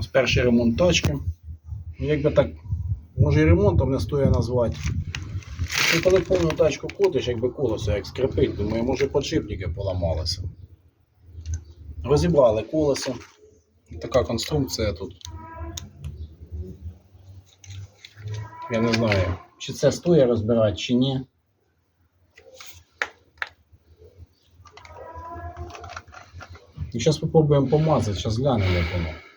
Ось перший ремонт тачки. Ну, Якби так, може і ремонтом не стоїть назвати. Ну, коли повну тачку крутиш, якби колесо як скрипить, думаю, може подшипники поламалися. Розібрали колесо. Така конструкція тут. Я не знаю, чи це стоїть розбирати, чи ні. І зараз спробуємо помазати, зараз глянемо, як воно.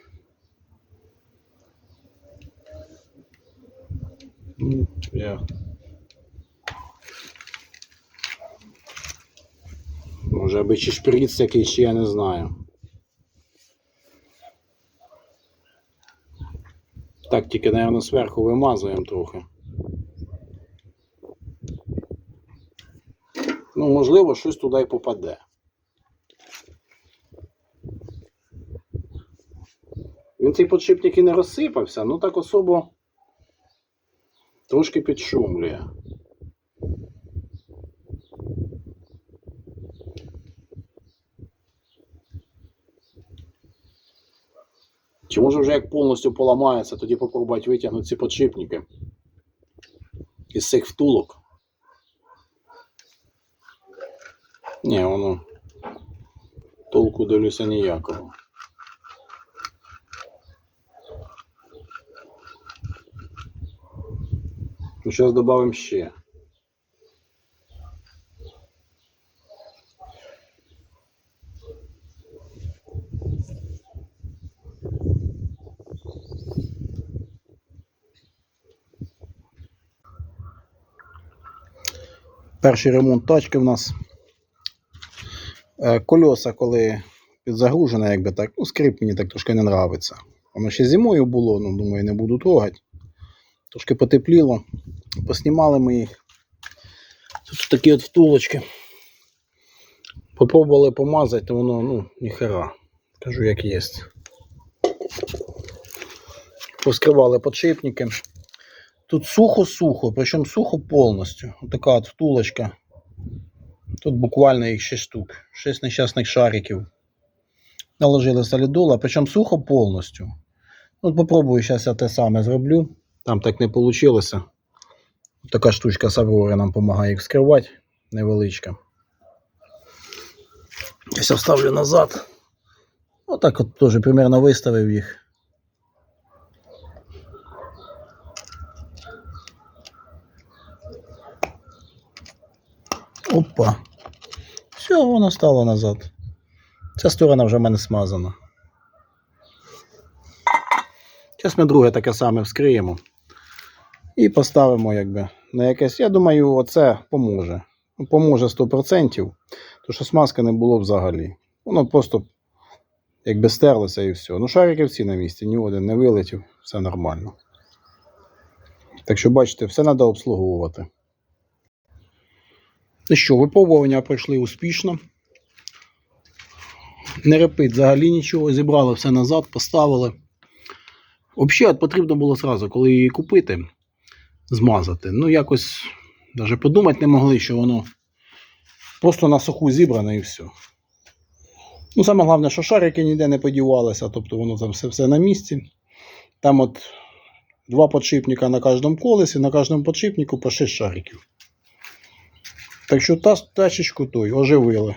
Я... Може аби чи шприц якийсь, чи я не знаю. Так, тільки, наверное, зверху вимазуємо трохи. Ну, можливо, щось туди й попаде. Він цей подшипник і не розсипався, ну так особо трошки підшумлює. Чи може вже як повністю поламається, тоді попробувати витягнути ці подшипники із цих втулок. Ні, воно толку дивлюся ніякого. Ну, зараз додамо ще. Перший ремонт тачки в нас. Е, Кольоса, коли підзагружене, якби так, ну, скрип мені так трошки не нравиться. Воно ще зимою було, ну думаю, не буду трогати. Трошки потепліло. Поснімали ми їх. Тут такі от втулочки. Попробували помазати, то воно, ну, ніхера. Кажу, як є. Поскривали подшипники. Тут сухо-сухо, причому сухо повністю. Така от втулочка. Тут буквально їх 6 штук. 6 нещасних шариків. Наложили солідола, причому сухо повністю. Ну, попробую зараз я те саме зроблю. Там так не вийшло. Така штучка з Аврори нам допомагає їх скривати. Невеличка. Я зараз вставлю назад. Отак от теж примерно виставив їх. Опа. Все, воно стало назад. Ця сторона вже в мене смазана. Зараз ми друге таке саме вскриємо. І поставимо якби на якесь. Я думаю, оце поможе. Поможе 100%, тому що смазки не було взагалі. Воно просто якби стерлося і все. Ну, шарики всі на місці, ні один не вилетів, все нормально. Так що, бачите, все треба обслуговувати. Ну що, випробування пройшли успішно. Не репить взагалі нічого, зібрали все назад, поставили. Взагалі, потрібно було зразу, коли її купити, змазати. Ну, якось навіть подумати не могли, що воно просто на суху зібране і все. Ну, саме головне, що шарики ніде не подівалися, тобто воно там все, все на місці. Там от два подшипника на кожному колесі, на кожному подшипнику по 6 шариків. Так що та тачечку той оживили.